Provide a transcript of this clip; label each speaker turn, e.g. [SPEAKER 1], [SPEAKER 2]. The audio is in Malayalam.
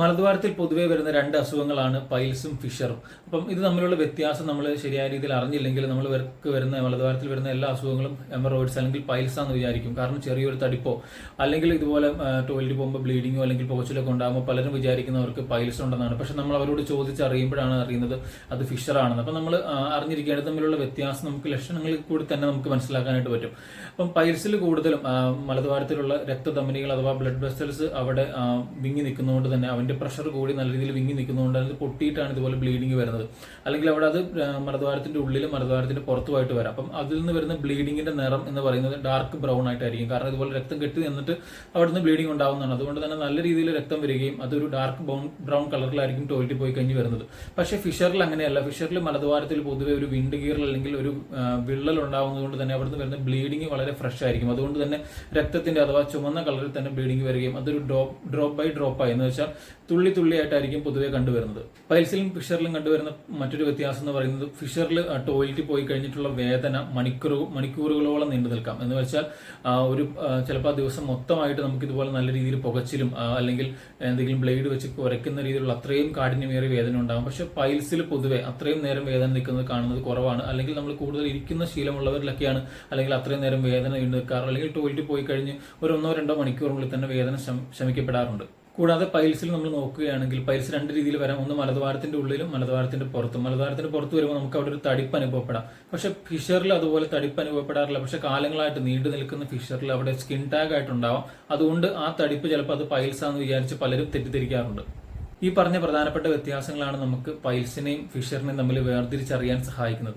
[SPEAKER 1] മലദ്വാരത്തിൽ പൊതുവെ വരുന്ന രണ്ട് അസുഖങ്ങളാണ് പൈൽസും ഫിഷറും. അപ്പം ഇത് തമ്മിലുള്ള വ്യത്യാസം നമ്മൾ ശരിയായ രീതിയിൽ അറിഞ്ഞില്ലെങ്കിൽ നമ്മൾ ഇവർക്ക് വരുന്ന മലദ്വാരത്തിൽ വരുന്ന എല്ലാ അസുഖങ്ങളും എമറോയിഡ്സ് അല്ലെങ്കിൽ പൈൽസ് ആണെന്ന് വിചാരിക്കും. കാരണം ചെറിയൊരു തടിപ്പോ അല്ലെങ്കിൽ ഇതുപോലെ ടോയ്ലറ്റ് പോകുമ്പോൾ ബ്ലീഡിങ്ങോ അല്ലെങ്കിൽ പോച്ചിലൊക്കെ ഉണ്ടാകുമ്പോൾ പലരും വിചാരിക്കുന്നവർക്ക് പൈൽസ് ഉണ്ടെന്നാണ്. പക്ഷെ നമ്മൾ അവരോട് ചോദിച്ചറിയുമ്പോഴാണ് അറിയുന്നത് അത് ഫിഷറാണെന്ന്. അപ്പം നമ്മൾ അറിഞ്ഞിരിക്കേണ്ടത് തമ്മിലുള്ള വ്യത്യാസം നമുക്ക് ലക്ഷണങ്ങളിൽ കൂടി തന്നെ നമുക്ക് മനസ്സിലാക്കാനായിട്ട് പറ്റും. അപ്പം പൈൽസിൽ കൂടുതലും മലദ്വാരത്തിലുള്ള രക്തധമനികൾ അഥവാ ബ്ലഡ് വെസൽസ് അവിടെ വിങ്ങി നിൽക്കുന്നതുകൊണ്ട് തന്നെ അവന്റെ പ്രഷർ കൂടി നല്ല രീതിയിൽ വിങ്ങി നിൽക്കുന്നതുകൊണ്ട് അത് പൊട്ടിയിട്ടാണ് ഇതുപോലെ ബ്ലീഡിങ് വരുന്നത്. അല്ലെങ്കിൽ അവിടെ അത് ആ, മലദ്വാരത്തിന്റെ ഉള്ളിലും മലദ്വാരത്തിന്റെ പുറത്തുമായിട്ട് വരാം. അപ്പം അതിൽ നിന്ന് വരുന്ന ബ്ലീഡിങ്ങിന്റെ നിറം എന്ന് പറയുന്നത് ഡാർക്ക് ബ്രൗൺ ആയിട്ടായിരിക്കും. കാരണം ഇതുപോലെ രക്തം കെട്ടി നിന്നിട്ട് അവിടെ നിന്ന് ബ്ലീഡിങ് ഉണ്ടാവുന്നതാണ്. അതുകൊണ്ട് തന്നെ നല്ല രീതിയിൽ രക്തം വരികയും അതൊരു ഡാർക്ക് ബ്രൗൺ ബ്രൗൺ കളറിലായിരിക്കും ടോയ്ലറ്റിൽ പോയി കഴിഞ്ഞ് വരുന്നത്. പക്ഷേ ഫിഷറിൽ അങ്ങനെയല്ല. ഫിഷറിൽ മലദ്വാരത്തിൽ പൊതുവെ ഒരു വിൻഡ് ഗീറൽ അല്ലെങ്കിൽ ഒരു വിള്ളൽ ഉണ്ടാവുന്നതുകൊണ്ട് തന്നെ അവിടുന്ന് വരുന്ന ബ്ലീഡിങ് വളരെ ഫ്രഷ് ആയിരിക്കും. അതുകൊണ്ട് തന്നെ രക്തത്തിന്റെ അഥവാ ചുമന്ന കളറിൽ തന്നെ ബ്ലീഡിങ് വരികയും അതൊരു ഡ്രോപ്പ് ഡ്രോപ്പ് ബൈ ഡ്രോപ്പ് ആയി. എന്ന് വെച്ചാൽ തുള്ളി തുള്ളിയായിട്ടായിരിക്കും പൊതുവെ കണ്ടുവരുന്നത്. പൈൽസിലും ഫിഷറിലും കണ്ടുവരുന്ന മറ്റൊരു വ്യത്യാസം എന്ന് പറയുന്നത് ഫിഷറിൽ ടോയ്ലറ്റിൽ പോയി കഴിഞ്ഞിട്ടുള്ള വേദന മണിക്കൂർ മണിക്കൂറുകളോളം നീണ്ടു നിൽക്കാം. എന്ന് വെച്ചാൽ ഒരു ചിലപ്പോൾ ആ ദിവസം മൊത്തമായിട്ട് നമുക്ക് ഇതുപോലെ നല്ല രീതിയിൽ പുകച്ചിലും അല്ലെങ്കിൽ എന്തെങ്കിലും ബ്ലേഡ് വെച്ച് കുരയ്ക്കുന്ന രീതിയിലുള്ള അത്രയും കാഠിന്യമേറിയ വേദന ഉണ്ടാകും പക്ഷെ പൈൽസിൽ പൊതുവെ അത്രയും നേരം വേദന നിൽക്കുന്നത് കാണുന്നത് കുറവാണ്. അല്ലെങ്കിൽ നമ്മൾ കൂടുതൽ ഇരിക്കുന്ന ശീലമുള്ളവരിലൊക്കെയാണ് അല്ലെങ്കിൽ അത്രയും നേരം വേദന നീണ്ടു നിൽക്കാറ്. അല്ലെങ്കിൽ ടോയ്ലറ്റിൽ പോയി കഴിഞ്ഞ് ഒരു ഒന്നോ രണ്ടോ മണിക്കൂറിനുള്ളിൽ തന്നെ വേദന ശമിക്കപ്പെടാറുണ്ട് കൂടാതെ പൈൽസിൽ നമ്മൾ നോക്കുകയാണെങ്കിൽ പൈൽസ് രണ്ട് രീതിയിൽ വരാം. ഒന്ന് മലദ്വാരത്തിന്റെ ഉള്ളിലും മലദ്വാരത്തിന്റെ പുറത്തും. മലദ്വാരത്തിന്റെ പുറത്ത് വരുമ്പോൾ നമുക്ക് അവിടെ ഒരു തടിപ്പ് അനുഭവപ്പെടാം. പക്ഷെ ഫിഷറിൽ അതുപോലെ തടിപ്പ് അനുഭവപ്പെടാറില്ല. പക്ഷെ കാലങ്ങളായിട്ട് നീണ്ടു നിൽക്കുന്ന ഫിഷറിൽ അവിടെ സ്കിൻ ടാഗ് ആയിട്ടുണ്ടാവാം. അതുകൊണ്ട് ആ തടിപ്പ് ചിലപ്പോൾ അത് പൈൽസ് ആണെന്ന് വിചാരിച്ച് പലരും തെറ്റിദ്ധരിക്കാറുണ്ട്. ഈ പറഞ്ഞ പ്രധാനപ്പെട്ട വ്യത്യാസങ്ങളാണ് നമുക്ക് പൈൽസിനെയും ഫിഷറിനെയും തമ്മിൽ വേർതിരിച്ചറിയാൻ സഹായിക്കുന്നത്.